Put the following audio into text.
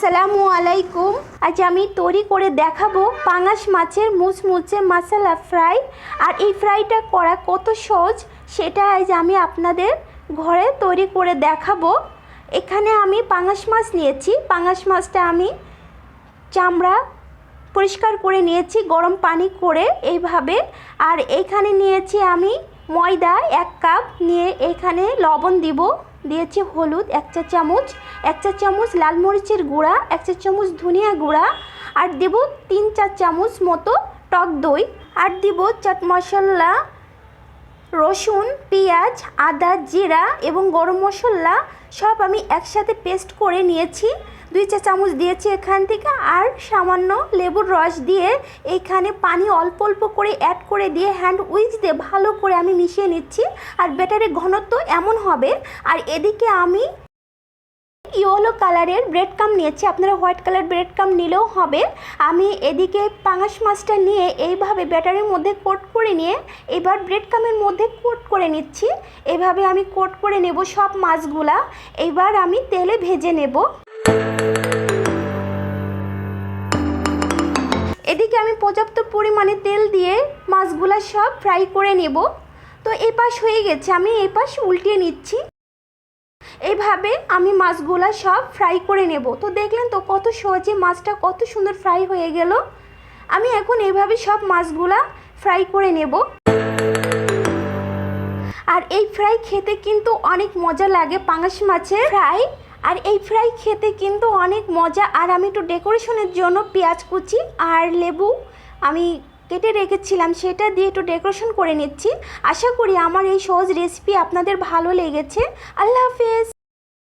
আসসালামু আলাইকুম। আজ আমি তৈরি করে দেখাবো পাঙাশ মাছের মুচমুচে মশলা ফ্রাই। আর এই ফ্রাইটা করা কত সহজ, সেটা আজ আমি আপনাদের ঘরে তৈরি করে দেখাবো। এখানে আমি পাঙাশ মাছ নিয়েছি। পাঙাশ মাছটা আমি চামড়া পরিষ্কার করে নিয়েছি, গরম পানি করে এইভাবে। আর এইখানে নিয়েছি আমি ময়দা এক কাপ। নিয়ে এখানে লবণ দিব। দিয়েছি হলুদ, এক চা চামচ, এক চা চামচ লাল মরিচের গুঁড়া, এক চা চামচ ধনিয়া গুঁড়া, আর দেব তিন চার চামচ মতো টক দই, আর দিব চাট মশলা, রসুন, পেঁয়াজ, আদা, জিরা এবং গরম মশলা সব আমি একসাথে পেস্ট করে নিয়েছি। দুই চা চামচ দিয়েছি এখান থেকে আর সামান্য লেবুর রস দিয়ে এইখানে পানি অল্প অল্প করে অ্যাড করে দিয়ে হ্যান্ড উইচ দিয়ে ভালো করে আমি মিশিয়ে নিচ্ছি। আর ব্যাটারের ঘনত্ব এমন হবে। আর এদিকে আমি ইয়েলো কালারের ব্রেড কাম নিয়েছি। আপনারা হোয়াইট কালার ব্রেড কাম নিলেও হবে। আমি এদিকে পাঙাশ মাছটা নিয়ে এইভাবে ব্যাটারের মধ্যে কোট করে নিয়ে এবার ব্রেড কামের মধ্যে কোট করে নিচ্ছি। এভাবে আমি কোট করে নেব সব মাছগুলা। এবার আমি তেলে ভেজে নেব। এদিকে আমি পর্যাপ্ত পরিমাণে তেল দিয়ে মাছগুলা সব ফ্রাই করে নেব। তো এই পাশ হয়ে গেছে, আমি এই পাশ উল্টিয়ে নিচ্ছি। এইভাবে আমি মাছগুলা সব ফ্রাই করে নেব। তো দেখলেন তো কত সহজে মাছটা কত সুন্দর ফ্রাই হয়ে গেল। আমি এখন এইভাবে সব মাছগুলা ফ্রাই করে নেব। আর এই ফ্রাই খেতে কিন্তু অনেক মজা লাগে পাঙাশ মাছের ফ্রাই। আর এই ফ্রাই খেতে কিন্তু অনেক মজা। আর আমি একটু ডেকোরেশনের জন্য পেঁয়াজ কুচি আর লেবু আমি কেটে রেখেছিলাম, সেটা দিয়ে একটু ডেকোরেশন করে নিচ্ছি। আশা করি আমার এই সহজ রেসিপি আপনাদের ভালো লেগেছে। আল্লাহ হাফেজ।